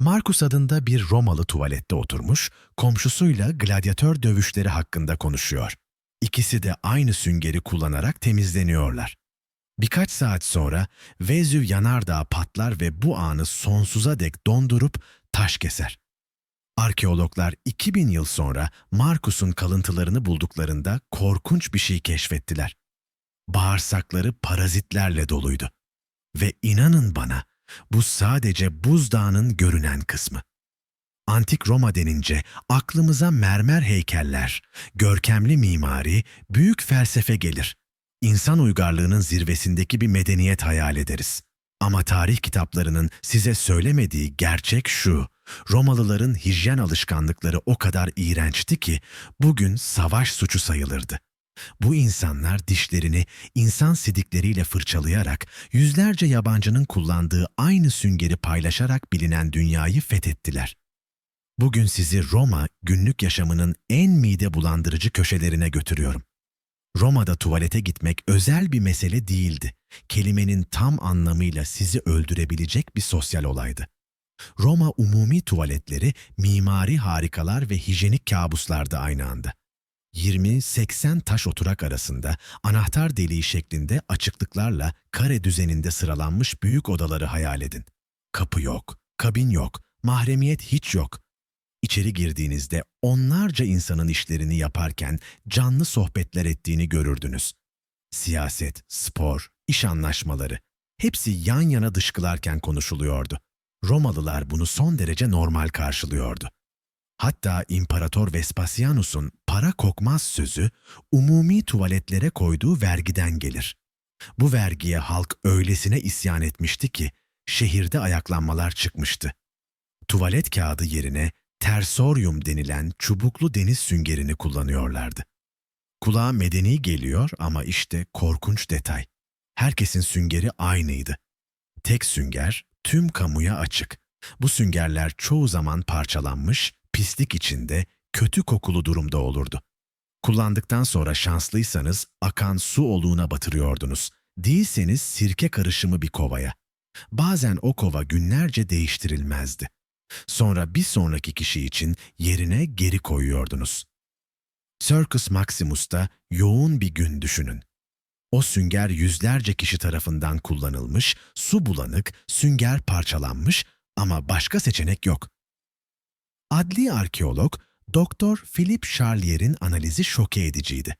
Marcus adında bir Romalı tuvalette oturmuş, komşusuyla gladyatör dövüşleri hakkında konuşuyor. İkisi de aynı süngeri kullanarak temizleniyorlar. Birkaç saat sonra Vezüv yanardağ patlar ve bu anı sonsuza dek dondurup taş keser. Arkeologlar 2000 yıl sonra Marcus'un kalıntılarını bulduklarında korkunç bir şey keşfettiler. Bağırsakları parazitlerle doluydu. Ve inanın bana, bu sadece buzdağının görünen kısmı. Antik Roma denince aklımıza mermer heykeller, görkemli mimari, büyük felsefe gelir. İnsan uygarlığının zirvesindeki bir medeniyet hayal ederiz. Ama tarih kitaplarının size söylemediği gerçek şu, Romalıların hijyen alışkanlıkları o kadar iğrençti ki bugün savaş suçu sayılırdı. Bu insanlar dişlerini insan sidikleriyle fırçalayarak yüzlerce yabancının kullandığı aynı süngeri paylaşarak bilinen dünyayı fethettiler. Bugün sizi Roma günlük yaşamının en mide bulandırıcı köşelerine götürüyorum. Roma'da tuvalete gitmek özel bir mesele değildi. Kelimenin tam anlamıyla sizi öldürebilecek bir sosyal olaydı. Roma umumi tuvaletleri mimari harikalar ve hijyenik kabuslardı aynı anda. 20-80 taş oturak arasında anahtar deliği şeklinde açıklıklarla kare düzeninde sıralanmış büyük odaları hayal edin. Kapı yok, kabin yok, mahremiyet hiç yok. İçeri girdiğinizde onlarca insanın işlerini yaparken canlı sohbetler ettiğini görürdünüz. Siyaset, spor, iş anlaşmaları hepsi yan yana dışkılarken konuşuluyordu. Romalılar bunu son derece normal karşılıyordu. Hatta İmparator Vespasianus'un para kokmaz sözü umumi tuvaletlere koyduğu vergiden gelir. Bu vergiye halk öylesine isyan etmişti ki şehirde ayaklanmalar çıkmıştı. Tuvalet kağıdı yerine tersoryum denilen çubuklu deniz süngerini kullanıyorlardı. Kulağa medeni geliyor ama işte korkunç detay. Herkesin süngeri aynıydı. Tek sünger tüm kamuya açık. Bu süngerler çoğu zaman parçalanmış, pislik içinde, kötü kokulu durumda olurdu. Kullandıktan sonra şanslıysanız akan su oluğuna batırıyordunuz. Değilseniz sirke karışımı bir kovaya. Bazen o kova günlerce değiştirilmezdi. Sonra bir sonraki kişi için yerine geri koyuyordunuz. Circus Maximus'ta yoğun bir gün düşünün. O sünger yüzlerce kişi tarafından kullanılmış, su bulanık, sünger parçalanmış ama başka seçenek yok. Adli arkeolog Doktor Philip Charlier'in analizi şoke ediciydi.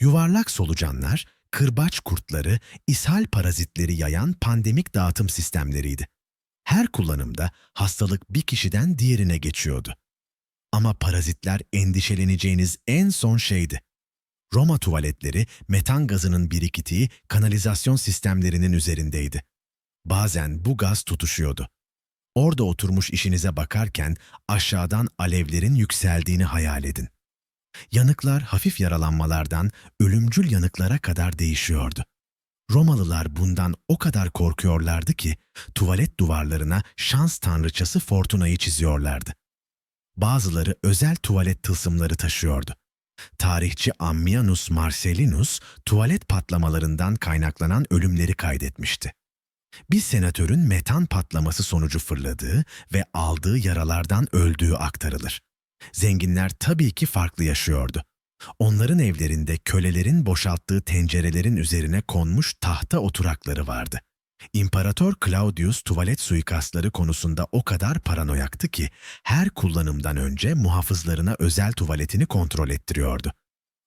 Yuvarlak solucanlar, kırbaç kurtları, ishal parazitleri yayan pandemik dağıtım sistemleriydi. Her kullanımda hastalık bir kişiden diğerine geçiyordu. Ama parazitler endişeleneceğiniz en son şeydi. Roma tuvaletleri metan gazının biriktiği kanalizasyon sistemlerinin üzerindeydi. Bazen bu gaz tutuşuyordu. Orada oturmuş işinize bakarken aşağıdan alevlerin yükseldiğini hayal edin. Yanıklar hafif yaralanmalardan ölümcül yanıklara kadar değişiyordu. Romalılar bundan o kadar korkuyorlardı ki tuvalet duvarlarına şans tanrıçası Fortuna'yı çiziyorlardı. Bazıları özel tuvalet tılsımları taşıyordu. Tarihçi Ammianus Marcellinus tuvalet patlamalarından kaynaklanan ölümleri kaydetmişti. Bir senatörün metan patlaması sonucu fırladığı ve aldığı yaralardan öldüğü aktarılır. Zenginler tabii ki farklı yaşıyordu. Onların evlerinde kölelerin boşalttığı tencerelerin üzerine konmuş tahta oturakları vardı. İmparator Claudius tuvalet suikastları konusunda o kadar paranoyaktı ki her kullanımdan önce muhafızlarına özel tuvaletini kontrol ettiriyordu.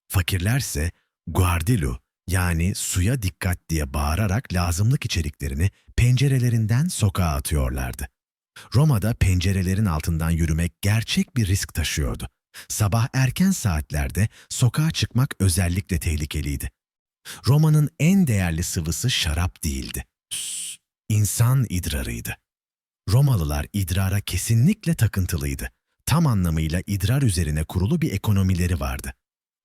Fakirlerse guardilu yani suya dikkat diye bağırarak lazımlık içeriklerini pencerelerinden sokağa atıyorlardı. Roma'da pencerelerin altından yürümek gerçek bir risk taşıyordu. Sabah erken saatlerde sokağa çıkmak özellikle tehlikeliydi. Roma'nın en değerli sıvısı şarap değildi. İnsan idrarıydı. Romalılar idrara kesinlikle takıntılıydı. Tam anlamıyla idrar üzerine kurulu bir ekonomileri vardı.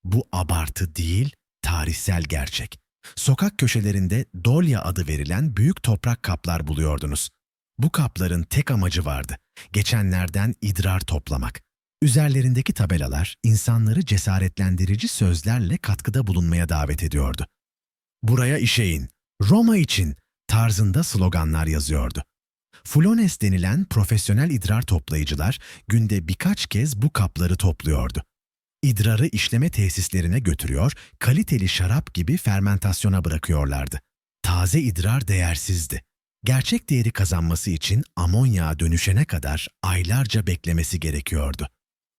Bu abartı değil, tarihsel gerçek. Sokak köşelerinde dolya adı verilen büyük toprak kaplar buluyordunuz. Bu kapların tek amacı vardı. Geçenlerden idrar toplamak. Üzerlerindeki tabelalar insanları cesaretlendirici sözlerle katkıda bulunmaya davet ediyordu. Buraya işeyin, Roma için tarzında sloganlar yazıyordu. Flones denilen profesyonel idrar toplayıcılar günde birkaç kez bu kapları topluyordu. İdrarı işleme tesislerine götürüyor, kaliteli şarap gibi fermentasyona bırakıyorlardı. Taze idrar değersizdi. Gerçek değeri kazanması için amonyağa dönüşene kadar aylarca beklemesi gerekiyordu.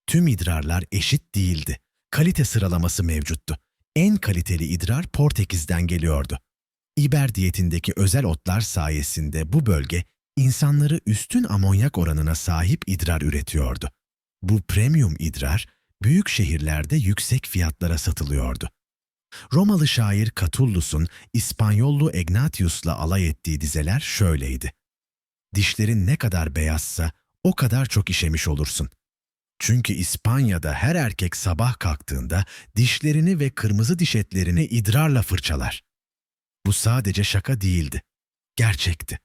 Tüm idrarlar eşit değildi. Kalite sıralaması mevcuttu. En kaliteli idrar Portekiz'den geliyordu. İber diyetindeki özel otlar sayesinde bu bölge insanları üstün amonyak oranına sahip idrar üretiyordu. Bu premium idrar büyük şehirlerde yüksek fiyatlara satılıyordu. Romalı şair Catullus'un İspanyollu Ignatius'la alay ettiği dizeler şöyleydi. Dişlerin ne kadar beyazsa o kadar çok işemiş olursun. Çünkü İspanya'da her erkek sabah kalktığında dişlerini ve kırmızı diş etlerini idrarla fırçalar. Bu sadece şaka değildi. Gerçekti.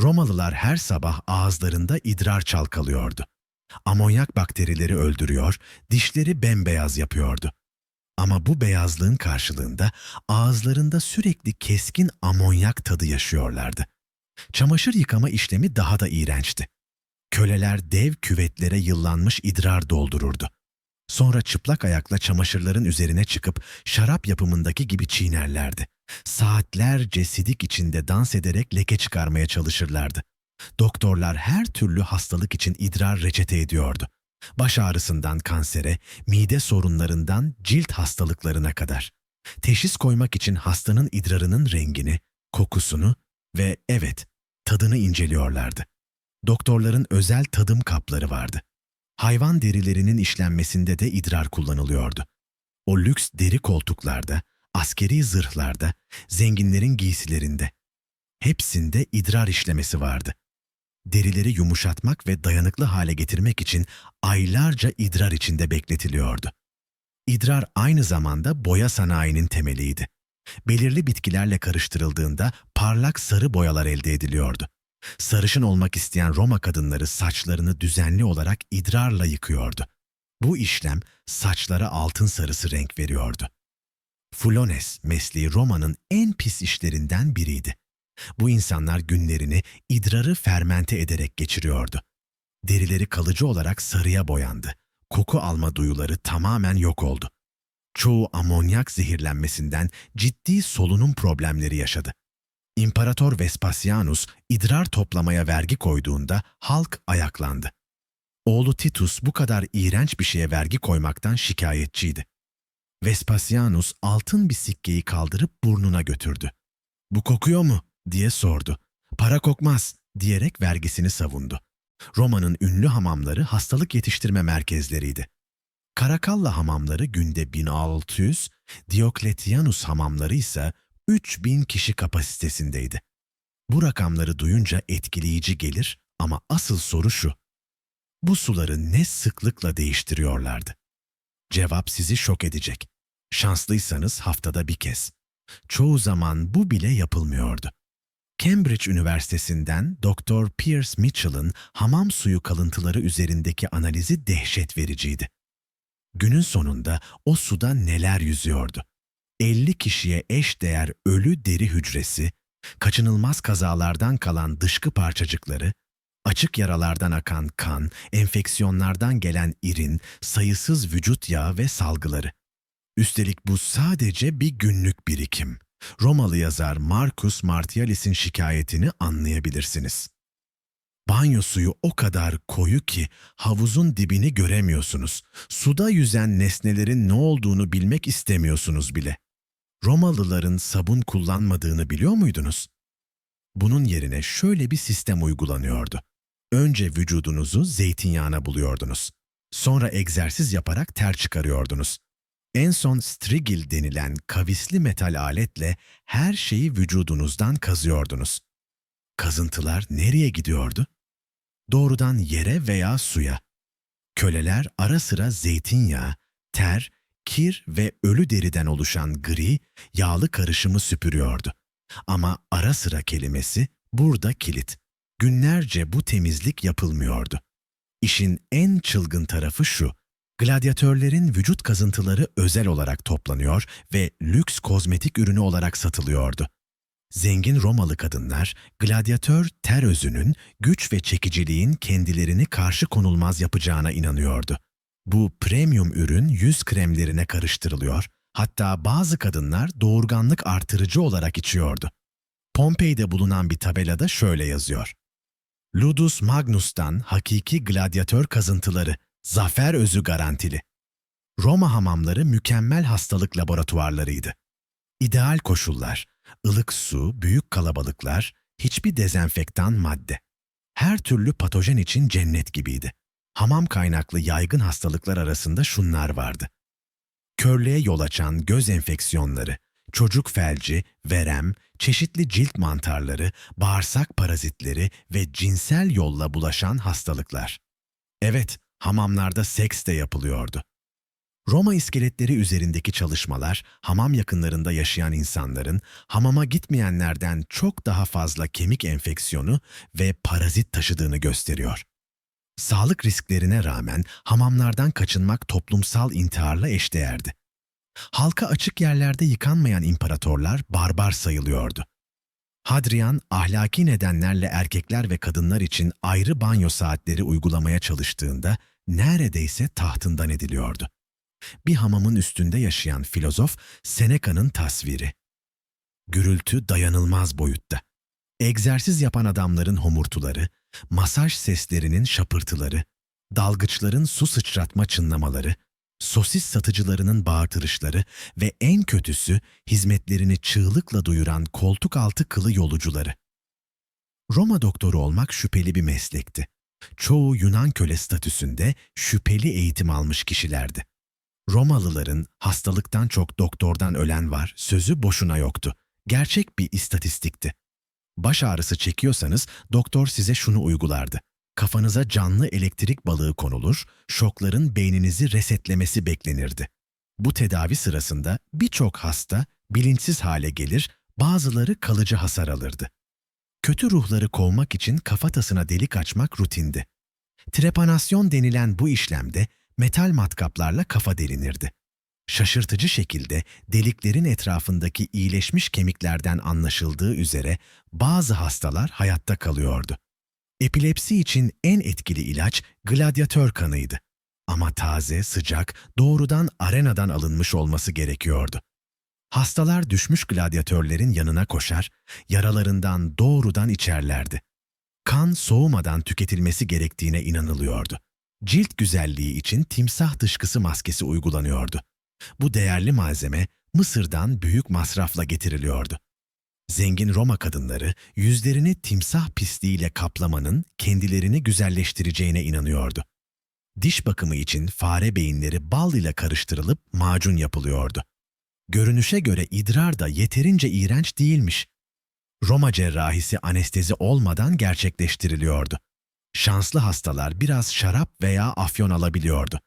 Romalılar her sabah ağızlarında idrar çalkalıyordu. Amonyak bakterileri öldürüyor, dişleri bembeyaz yapıyordu. Ama bu beyazlığın karşılığında ağızlarında sürekli keskin amonyak tadı yaşıyorlardı. Çamaşır yıkama işlemi daha da iğrençti. Köleler dev küvetlere yıllanmış idrar doldururdu. Sonra çıplak ayakla çamaşırların üzerine çıkıp şarap yapımındaki gibi çiğnerlerdi. Saatlerce sidik içinde dans ederek leke çıkarmaya çalışırlardı. Doktorlar her türlü hastalık için idrar reçete ediyordu. Baş ağrısından kansere, mide sorunlarından cilt hastalıklarına kadar. Teşhis koymak için hastanın idrarının rengini, kokusunu ve evet, tadını inceliyorlardı. Doktorların özel tadım kapları vardı. Hayvan derilerinin işlenmesinde de idrar kullanılıyordu. O lüks deri koltuklarda, askeri zırhlarda, zenginlerin giysilerinde. Hepsinde idrar işlemesi vardı. Derileri yumuşatmak ve dayanıklı hale getirmek için aylarca idrar içinde bekletiliyordu. İdrar aynı zamanda boya sanayinin temeliydi. Belirli bitkilerle karıştırıldığında parlak sarı boyalar elde ediliyordu. Sarışın olmak isteyen Roma kadınları saçlarını düzenli olarak idrarla yıkıyordu. Bu işlem saçlara altın sarısı renk veriyordu. Flones mesleği Roma'nın en pis işlerinden biriydi. Bu insanlar günlerini idrarı fermente ederek geçiriyordu. Derileri kalıcı olarak sarıya boyandı. Koku alma duyuları tamamen yok oldu. Çoğu amonyak zehirlenmesinden ciddi solunum problemleri yaşadı. İmparator Vespasianus idrar toplamaya vergi koyduğunda halk ayaklandı. Oğlu Titus bu kadar iğrenç bir şeye vergi koymaktan şikayetçiydi. Vespasianus altın bir sikkeyi kaldırıp burnuna götürdü. Bu kokuyor mu? Diye sordu. Para kokmaz diyerek vergisini savundu. Roma'nın ünlü hamamları hastalık yetiştirme merkezleriydi. Karakalla hamamları günde 1600, Diokletianus hamamları ise 3000 kişi kapasitesindeydi. Bu rakamları duyunca etkileyici gelir ama asıl soru şu. Bu suları ne sıklıkla değiştiriyorlardı? Cevap sizi şok edecek. Şanslıysanız haftada bir kez. Çoğu zaman bu bile yapılmıyordu. Cambridge Üniversitesi'nden Dr. Pierce Mitchell'ın hamam suyu kalıntıları üzerindeki analizi dehşet vericiydi. Günün sonunda o suda neler yüzüyordu? 50 kişiye eş değer ölü deri hücresi, kaçınılmaz kazalardan kalan dışkı parçacıkları, açık yaralardan akan kan, enfeksiyonlardan gelen irin, sayısız vücut yağı ve salgıları. Üstelik bu sadece bir günlük birikim. Romalı yazar Marcus Martialis'in şikayetini anlayabilirsiniz. Banyo suyu o kadar koyu ki havuzun dibini göremiyorsunuz. Suda yüzen nesnelerin ne olduğunu bilmek istemiyorsunuz bile. Romalıların sabun kullanmadığını biliyor muydunuz? Bunun yerine şöyle bir sistem uygulanıyordu. Önce vücudunuzu zeytinyağına buluyordunuz. Sonra egzersiz yaparak ter çıkarıyordunuz. En son strigil denilen kavisli metal aletle her şeyi vücudunuzdan kazıyordunuz. Kazıntılar nereye gidiyordu? Doğrudan yere veya suya. Köleler ara sıra zeytinyağı, ter, kir ve ölü deriden oluşan gri, yağlı karışımı süpürüyordu. Ama ara sıra kelimesi burada kilit. Günlerce bu temizlik yapılmıyordu. İşin en çılgın tarafı şu. Gladyatörlerin vücut kazıntıları özel olarak toplanıyor ve lüks kozmetik ürünü olarak satılıyordu. Zengin Romalı kadınlar, gladyatör ter özünün, güç ve çekiciliğin kendilerini karşı konulmaz yapacağına inanıyordu. Bu premium ürün yüz kremlerine karıştırılıyor, hatta bazı kadınlar doğurganlık artırıcı olarak içiyordu. Pompei'de bulunan bir tabelada şöyle yazıyor. Ludus Magnus'tan hakiki gladyatör kazıntıları, zafer özü garantili. Roma hamamları mükemmel hastalık laboratuvarlarıydı. İdeal koşullar, ılık su, büyük kalabalıklar, hiçbir dezenfektan madde. Her türlü patojen için cennet gibiydi. Hamam kaynaklı yaygın hastalıklar arasında şunlar vardı. Körlüğe yol açan göz enfeksiyonları, çocuk felci, verem, çeşitli cilt mantarları, bağırsak parazitleri ve cinsel yolla bulaşan hastalıklar. Evet, hamamlarda seks de yapılıyordu. Roma iskeletleri üzerindeki çalışmalar, hamam yakınlarında yaşayan insanların hamama gitmeyenlerden çok daha fazla kemik enfeksiyonu ve parazit taşıdığını gösteriyor. Sağlık risklerine rağmen hamamlardan kaçınmak toplumsal intiharla eşdeğerdi. Halka açık yerlerde yıkanmayan imparatorlar barbar sayılıyordu. Hadrian, ahlaki nedenlerle erkekler ve kadınlar için ayrı banyo saatleri uygulamaya çalıştığında neredeyse tahtından ediliyordu. Bir hamamın üstünde yaşayan filozof Seneca'nın tasviri. Gürültü dayanılmaz boyutta. Egzersiz yapan adamların homurtuları, masaj seslerinin şapırtıları, dalgıçların su sıçratma çınlamaları, sosis satıcılarının bağırtırışları ve en kötüsü hizmetlerini çığlıkla duyuran koltuk altı kılı yolucuları. Roma doktoru olmak şüpheli bir meslekti. Çoğu Yunan köle statüsünde şüpheli eğitim almış kişilerdi. Romalıların hastalıktan çok doktordan ölen var sözü boşuna yoktu. Gerçek bir istatistikti. Baş ağrısı çekiyorsanız doktor size şunu uygulardı. Kafanıza canlı elektrik balığı konulur, şokların beyninizi resetlemesi beklenirdi. Bu tedavi sırasında birçok hasta bilinçsiz hale gelir, bazıları kalıcı hasar alırdı. Kötü ruhları kovmak için kafatasına delik açmak rutindi. Trepanasyon denilen bu işlemde metal matkaplarla kafa delinirdi. Şaşırtıcı şekilde deliklerin etrafındaki iyileşmiş kemiklerden anlaşıldığı üzere bazı hastalar hayatta kalıyordu. Epilepsi için en etkili ilaç gladyatör kanıydı. Ama taze, sıcak, doğrudan arenadan alınmış olması gerekiyordu. Hastalar düşmüş gladyatörlerin yanına koşar, yaralarından doğrudan içerlerdi. Kan soğumadan tüketilmesi gerektiğine inanılıyordu. Cilt güzelliği için timsah dışkısı maskesi uygulanıyordu. Bu değerli malzeme Mısır'dan büyük masrafla getiriliyordu. Zengin Roma kadınları yüzlerini timsah pisliğiyle kaplamanın kendilerini güzelleştireceğine inanıyordu. Diş bakımı için fare beyinleri bal ile karıştırılıp macun yapılıyordu. Görünüşe göre idrar da yeterince iğrenç değilmiş. Roma cerrahisi anestezi olmadan gerçekleştiriliyordu. Şanslı hastalar biraz şarap veya afyon alabiliyordu.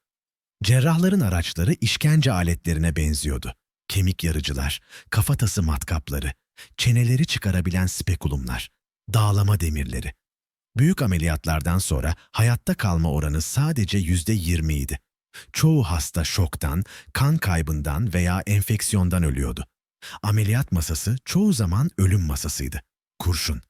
Cerrahların araçları işkence aletlerine benziyordu. Kemik yarıcılar, kafatası matkapları, çeneleri çıkarabilen spekulumlar, dağlama demirleri. Büyük ameliyatlardan sonra hayatta kalma oranı sadece yüzde yirmi idi. Çoğu hasta şoktan, kan kaybından veya enfeksiyondan ölüyordu. Ameliyat masası çoğu zaman ölüm masasıydı. Kurşun.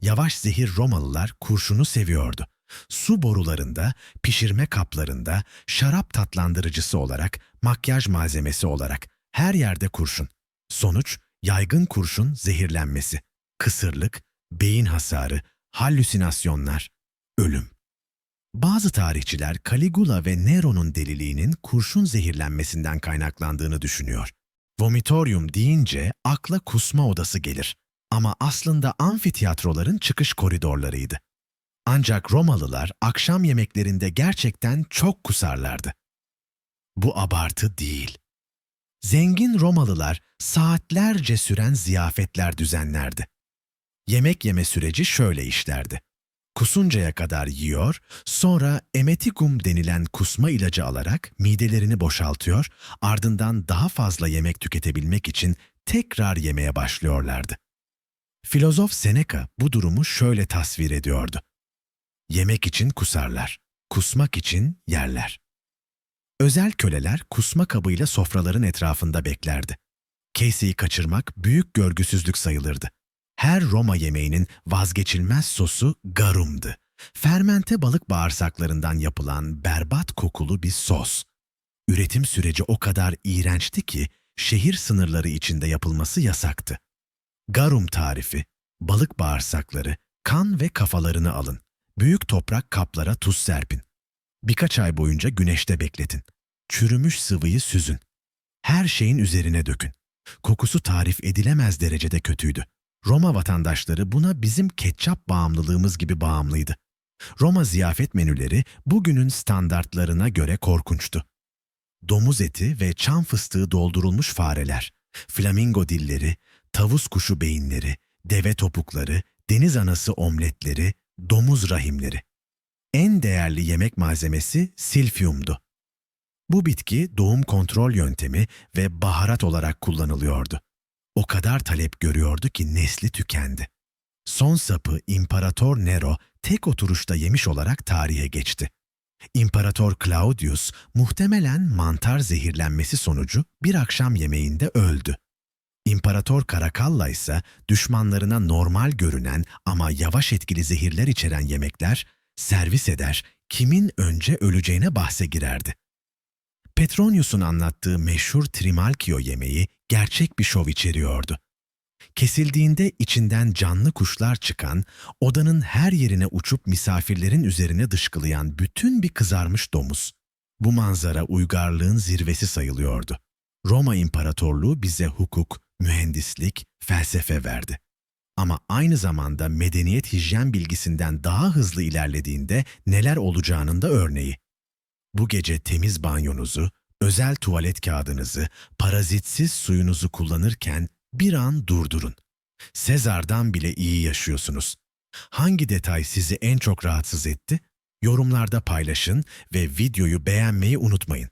Yavaş zehir Romalılar kurşunu seviyordu. Su borularında, pişirme kaplarında, şarap tatlandırıcısı olarak, makyaj malzemesi olarak her yerde kurşun. Sonuç yaygın kurşun zehirlenmesi, kısırlık, beyin hasarı, halüsinasyonlar, ölüm. Bazı tarihçiler Caligula ve Nero'nun deliliğinin kurşun zehirlenmesinden kaynaklandığını düşünüyor. Vomitorium deyince akla kusma odası gelir. Ama aslında amfitiyatroların çıkış koridorlarıydı. Ancak Romalılar akşam yemeklerinde gerçekten çok kusarlardı. Bu abartı değil. Zengin Romalılar saatlerce süren ziyafetler düzenlerdi. Yemek yeme süreci şöyle işlerdi. Kusuncaya kadar yiyor, sonra emetikum denilen kusma ilacı alarak midelerini boşaltıyor, ardından daha fazla yemek tüketebilmek için tekrar yemeye başlıyorlardı. Filozof Seneca bu durumu şöyle tasvir ediyordu. Yemek için kusarlar, kusmak için yerler. Özel köleler kusma kabıyla sofraların etrafında beklerdi. Casey'i kaçırmak büyük görgüsüzlük sayılırdı. Her Roma yemeğinin vazgeçilmez sosu garumdu. Fermente balık bağırsaklarından yapılan berbat kokulu bir sos. Üretim süreci o kadar iğrençti ki şehir sınırları içinde yapılması yasaktı. Garum tarifi, balık bağırsakları, kan ve kafalarını alın. Büyük toprak kaplara tuz serpin. Birkaç ay boyunca güneşte bekletin. Çürümüş sıvıyı süzün. Her şeyin üzerine dökün. Kokusu tarif edilemez derecede kötüydü. Roma vatandaşları buna bizim ketçap bağımlılığımız gibi bağımlıydı. Roma ziyafet menüleri bugünün standartlarına göre korkunçtu. Domuz eti ve çam fıstığı doldurulmuş fareler, flamingo dilleri, tavus kuşu beyinleri, deve topukları, deniz anası omletleri, domuz rahimleri. En değerli yemek malzemesi silfiumdu. Bu bitki doğum kontrol yöntemi ve baharat olarak kullanılıyordu. O kadar talep görüyordu ki nesli tükendi. Son sapı İmparator Nero tek oturuşta yemiş olarak tarihe geçti. İmparator Claudius muhtemelen mantar zehirlenmesi sonucu bir akşam yemeğinde öldü. İmparator Caracalla ise düşmanlarına normal görünen ama yavaş etkili zehirler içeren yemekler servis eder, kimin önce öleceğine bahse girerdi. Petronius'un anlattığı meşhur Trimalchio yemeği gerçek bir şov içeriyordu. Kesildiğinde içinden canlı kuşlar çıkan, odanın her yerine uçup misafirlerin üzerine dışkılayan bütün bir kızarmış domuz. Bu manzara uygarlığın zirvesi sayılıyordu. Roma İmparatorluğu bize hukuk, mühendislik, felsefe verdi. Ama aynı zamanda medeniyet hijyen bilgisinden daha hızlı ilerlediğinde neler olacağının da örneği. Bu gece temiz banyonuzu, özel tuvalet kağıdınızı, parazitsiz suyunuzu kullanırken bir an durdurun. Sezar'dan bile iyi yaşıyorsunuz. Hangi detay sizi en çok rahatsız etti? Yorumlarda paylaşın ve videoyu beğenmeyi unutmayın.